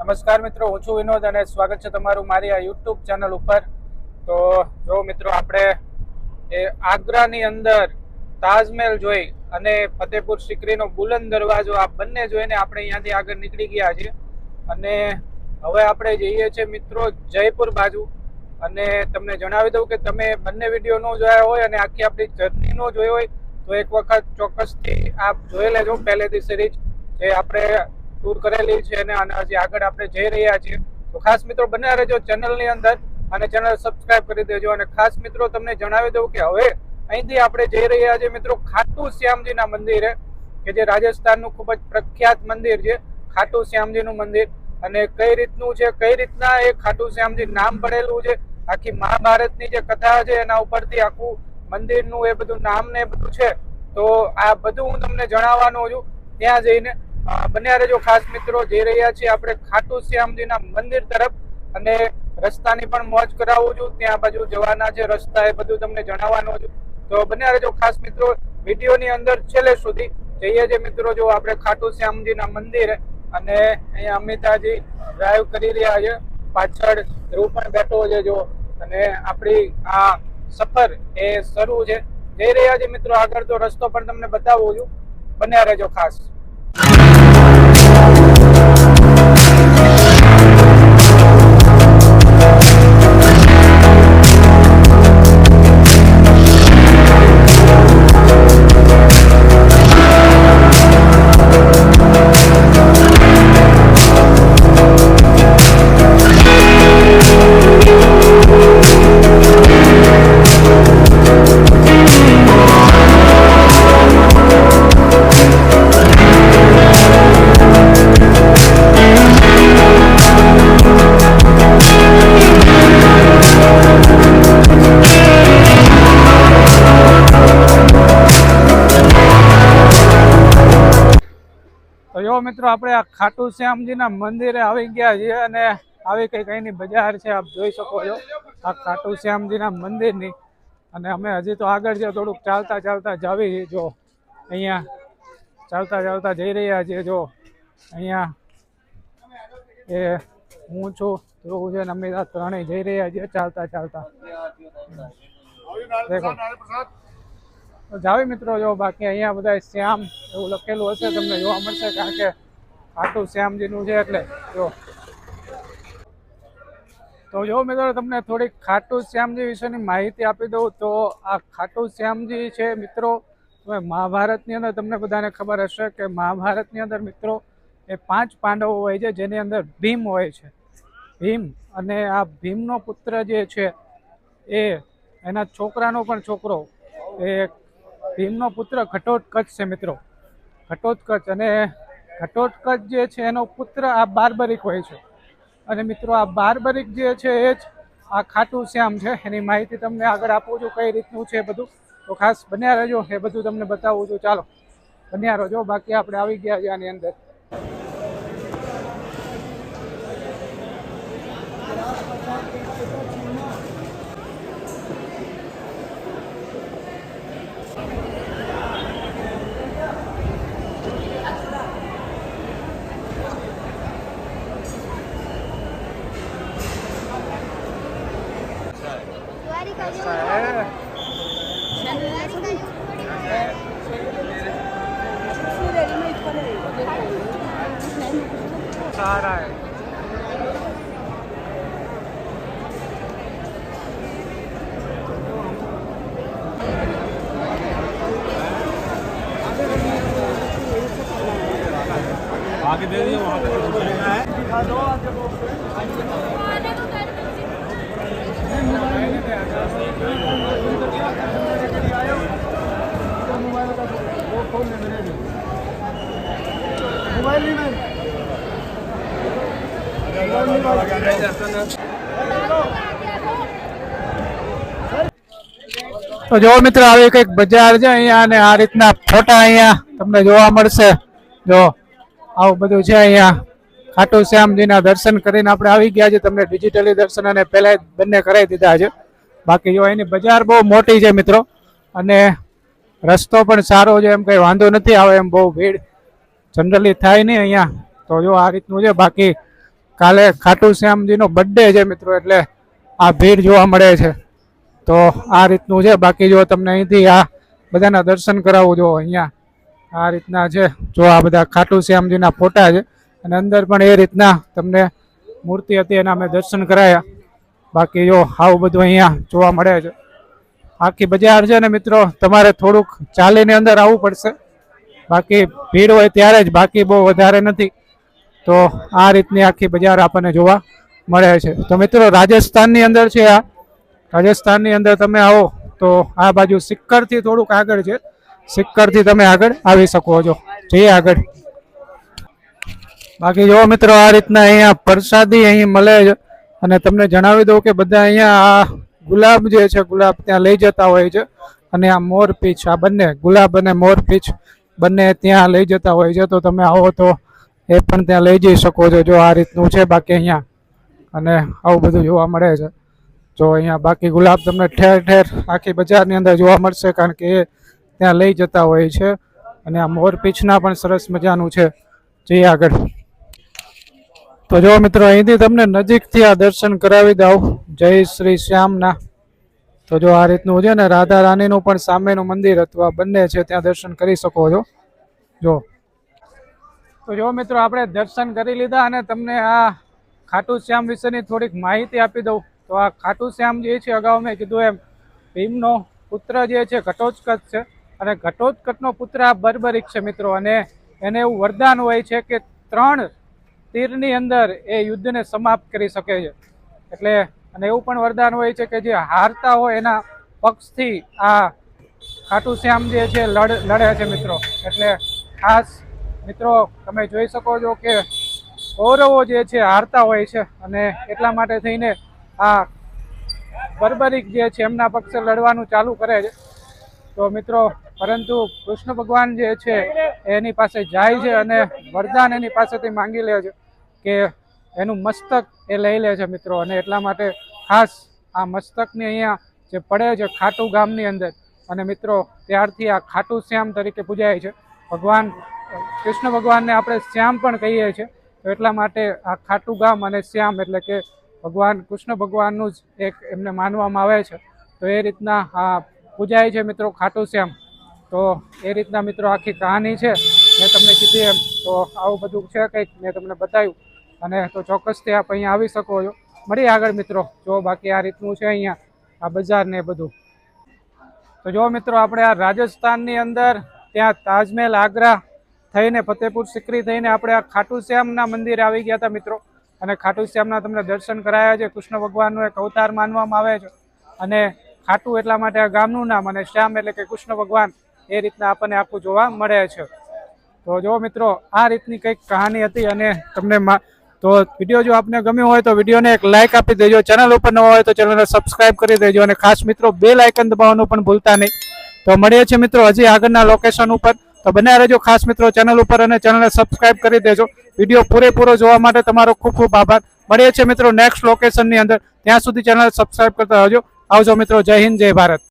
નમસ્કાર મિત્રો, હું છું વિનોદ અને સ્વાગત છે તમારું મારી આ યુટ્યુબ ચેનલ ઉપર. તો જો મિત્રો, આપણે એ આગ્રાની અંદર તાજમહેલ જોઈ અને ફતેપુર સિકરીનો બુલંદ દરવાજો, આ બંને જોઈને આપણે અહીંયાથી આગળ નીકળી ગયા છીએ. અને હવે આપણે જઈએ છીએ મિત્રો જયપુર બાજુ. અને તમને જણાવી દઉં કે તમે બંને વીડિયો ન જોયા હોય અને આખી આપણી જર્ની ન જોઈ હોય, તો એક વખત ચોક્કસથી આપ જોઈ લેજો પહેલેથી સિરીઝ જે આપણે ટૂર કરેલી છે અને આના હજી આગળ આપણે જઈ રહ્યા છીએ. તો ખાસ મિત્રો બન્યા રહેજો ચેનલની અંદર અને ચેનલ સબસ્ક્રાઇબ કરી દેજો. અને ખાસ મિત્રો તમને જણાવી દઉં કે હવે અહીંથી આપણે જઈ રહ્યા છીએ મિત્રો ખાટુ શ્યામજીના મંદિરે, કે જે રાજસ્થાનનું ખૂબ જ પ્રખ્યાત મંદિર છે, ખાટુ શ્યામજીનું મંદિર. અને કઈ રીતનું છે, કઈ રીતના એ ખાટુ શ્યામજી નામ પડેલું છે, આખી મહાભારતની જે કથા છે, એના ઉપરથી આખું મંદિરનું એ બધું નામ ને એ બધું છે. તો આ બધું હું તમને જણાવવાનો છું. ત્યાં જઈને બન્યા રહેજો ખાસ મિત્રો જઈ રહ્યા છીએ, આપણે ખાટુ શ્યામજીના મંદિર તરફ અને રસ્તાની પણ મોજ કરાવું છું. ત્યાં બાજુ જવાના છે, રસ્તા એ બધું તમને જણાવવાનું છું. તો બન્યા રહેજો ખાસ મિત્રો, વિડીયોની અંદર છેલ્લે સુધી જઈએ છીએ મિત્રો, જો આપણે ખાટુ શ્યામજીના મંદિરે અને અહીંયા અમિતાજી ડ્રાઈવ કરી રહ્યા છે. પાછળ ધ્રુવ પણ બેઠો છે જો, અને આપણી આ સફર એ શરૂ છે. જઈ રહ્યા છે મિત્રો આગળ, તો રસ્તો પણ તમને બતાવું છું. બન્યા રહેજો ખાસ. તો મિત્રો આપણે આ ખાટુ શ્યામજીના મંદિરે આવી ગયા છીએ અને આવી કંઈક અહીંની બજાર છે આપ જોઈ શકો છો. આ ખાટુ શ્યામજીના મંદિરની અને અમે હજી તો આગળ છે થોડુંક ચાલતા ચાલતા જાવી જો અહીંયા ચાલતા ચાલતા જઈ રહ્યા છીએ. જો અહીંયા એ હું છું ધ્રુવ છે અમે ત્રણેય જઈ રહ્યા છીએ ચાલતા ચાલતા. દેખો. તો જાવી મિત્રો, જો બાકી અહીંયા બધા શ્યામ એવું લખેલું હશે, તમને જોવા મળશે કારણ કે ખાટુ શ્યામજીનું છે એટલે, જો. તો જો મિત્રો, તમને થોડીક ખાટુ શ્યામજી વિશેની માહિતી આપી દઉં, તો આ ખાટુ શ્યામજી છે મિત્રો, હવે મહાભારતની અંદર તમને બધાને ખબર હશે કે મહાભારતની અંદર મિત્રો, એ પાંચ પાંડવો હોય છે, જેની અંદર ભીમ હોય છે. ભીમ અને આ ભીમનો પુત્ર જે છે, એ એના છોકરાનો પણ છોકરો, એ ભીમનો પુત્ર ઘટોત્કચ છે મિત્રો. ઘટોત્કચ અને ઘટોત્કચ જે છે એનો પુત્ર આ બારબરિક હોય છે. અને મિત્રો આ બારબરિક જે છે એ જ આ ખાટું શ્યામ છે. એની માહિતી તમને આગળ આપું છું કઈ રીતનું છે બધું. તો ખાસ બન્યા રહેજો. એ બધું તમને બતાવું છું. ચાલો. બન્યા રહેજો. બાકી આપણે આવી ગયા છે આની અંદર. सवारी करियो सवारी करियो सारा है તો જો મિત્રો, આવી કંઈક બજાર છે અહીંયા અને આ રીતના ફોટા અહીંયા તમને જોવા મળશે. જો, આવું બધું છે અહીંયા. ખાટુ શ્યામજીના દર્શન કરીને આપણે આવી ગયા છે તમને ડિજિટલી દર્શન અને પહેલા બંને કરાવી દીધા છે. બાકી જો એની બજાર બહુ મોટી છે, મિત્રો. અને રસ્તો પણ સારો છે, એમ કઈ વાંધો નથી આવે, એમ બહુ ભીડ જનરલી થાય નહીં અહીંયા. તો જો આ રીતનું છે. બાકી કાલે ખાટુ શ્યામજીનો બર્થડે છે મિત્રો, એટલે આ ભીડ જોવા મળે છે. તો આ રીતનું છે. બાકી જો તમને અહીંથી આ બધાના દર્શન કરાવું જો અહીંયા. આ રીતના છે. જો આ બધા ખાટુ શ્યામજીના ફોટા છે. અને અંદર પણ એ રીતના તમને મૂર્તિ હતી, એના અમે દર્શન કરાયા. બાકી જો આવું બધું અહીંયા જોવા મળે છે. આખી બજાર છે ને મિત્રો, તમારે થોડુંક ચાલીને અંદર આવવું પડશે. બાકી ભીડ હોય ત્યારે જ બાકી બહુ વધારે નથી. તો આ રીતની આખી બજાર આપણને જોવા મળે છે. તો મિત્રો, રાજસ્થાનની અંદર છે આ. રાજસ્થાનની અંદર તમે આવો તો આ બાજુ સિક્કરથી થોડુંક આગળ છે. સિક્કરથી તમે આગળ આવી શકો છો. જઈએ આગળ. બાકી જો મિત્રો, આ રીતના અહીંયા પ્રસાદી અહીં મળે છે. અને તમને જણાવી દઉં કે બધા અહીંયા આ ગુલાબ જે છે, ગુલાબ ત્યાં લઈ જતા હોય છે. અને આ મોર પીચ આ બંને ગુલાબ અને મોર પીચ બંને ત્યાં લઈ જતા હોય છે, તો તમે આવો તો એ પણ ત્યાં લઈ જઈ શકો છો, જો આ રીતનું છે બાકી અહીંયા. અને આવું બધું જોવા મળે છે. જો અહીંયા બાકી ગુલાબ તમને ઠેર ઠેર આખી બજારની અંદર જોવા મળશે, કારણ કે એ ત્યાં લઈ જતા હોય છે. અને આ મોર પીચના પણ સરસ મજાનું છે. જઈએ આગળ. તો જો મિત્રો અહીંથી તમને નજીકથી આ દર્શન કરાવી દઉં. જય શ્રી શ્યામના. તો જો આ રીતનું છે ને, રાધા રાણીનું પણ સામેનું મંદિર અથવા બંને છે, ત્યાં દર્શન કરી શકો છો. જો. તો જો મિત્રો, આપણે દર્શન કરી લીધા અને તમને આ ખાટુ શ્યામ વિશેની થોડીક માહિતી આપી દઉં. તો આ ખાટુ શ્યામ જે છે, અગાઉ મેં કીધું એમ, ભીમનો પુત્ર જે છે, ઘટોત્કચ છે. અને ઘટોત્કચનો પુત્ર આ બર્બરિક છે મિત્રો, અને એને એવું વરદાન હોય છે કે ત્રણ તીરની અંદર એ યુદ્ધને સમાપ્ત કરી શકે છે. એટલે અને એવું પણ વરદાન હોય છે કે જે હારતા હોય એના પક્ષથી આ ખાટુ શ્યામ જે છે લડ લડે છે મિત્રો. એટલે ખાસ મિત્રો, તમે જોઈ શકો છો કે કૌરવો જે છે હારતા હોય છે અને એટલા માટે થઈને આ બર્બરિક જે છે એમના પક્ષે લડવાનું ચાલુ કરે છે. તો મિત્રો, પરંતુ કૃષ્ણ ભગવાન જે છે એની પાસે જાય છે અને વરદાન એની પાસેથી માંગી લે છે કે એનું મસ્તક એ લઈ લે છે મિત્રો. અને એટલા માટે ખાસ આ મસ્તકની અહીંયા જે પડે છે ખાટુ ગામની અંદર. અને મિત્રો, ત્યારથી આ ખાટુ શ્યામ તરીકે પૂજાય છે. ભગવાન, કૃષ્ણ ભગવાનને આપણે શ્યામ પણ કહીએ છીએ. તો એટલા માટે આ ખાટુ ગામ અને શ્યામ એટલે કે ભગવાન, કૃષ્ણ ભગવાનનું જ એક એમને માનવામાં આવે છે. તો એ રીતના આ પૂજાય છે મિત્રો ખાટુ શ્યામ. તો એ રીતના મિત્રો આખી કહાની છે. મેં તમને કીધી એમ. તો આવું બધું છે કંઈક, મેં તમને બતાવ્યું. અને તો ચોક્કસથી આપ અહીંયા આવી શકો છો. મળીએ આગળ મિત્રો. જો બાકી આ રીતનું છે અહીંયા, આ બજાર ને બધું. તો જો મિત્રો, આપણે આ રાજસ્થાનની અંદર ત્યાં તાજમહેલ આગ્રા થઈને ફતેપુર સિકરી થઈને આપણે આ ખાટુ શ્યામના મંદિરે આવી ગયા હતા મિત્રો. અને ખાટુ શ્યામના તમને દર્શન કરાયા છે. કૃષ્ણ ભગવાનનો એક અવતાર માનવામાં આવે છે. અને ખાટુ એટલા માટે આ ગામનું નામ અને શ્યામ એટલે કે કૃષ્ણ ભગવાન એ રીતના આપણને આખું જોવા મળે છે. તો જો મિત્રો, આ રીતની કંઈક કહાની હતી અને તમને તો વીડિયો જો આપને ગમ્યો હોય તો વિડીયોને એક લાઇક આપી દેજો. ચેનલ ઉપર નવા હોય તો ચેનલને સબસ્ક્રાઇબ કરી દેજો અને ખાસ મિત્રો બે લાઇકન દબાવવાનું પણ ભૂલતા નહીં. તો મળીએ છીએ મિત્રો હજી આગળના લોકેશન ઉપર. તો બને રહેજો ખાસ મિત્રો ચેનલ ઉપર અને ચેનલને સબસ્ક્રાઈબ કરી દેજો. વીડિયો પૂરેપૂરો જોવા માટે તમારો ખૂબ ખૂબ આભાર. મળીએ છીએ મિત્રો નેક્સ્ટ લોકેશનની અંદર. ત્યાં સુધી ચેનલ સબસ્ક્રાઈબ કરતા રહેજો. આવજો મિત્રો, જય હિન્દ, જય ભારત.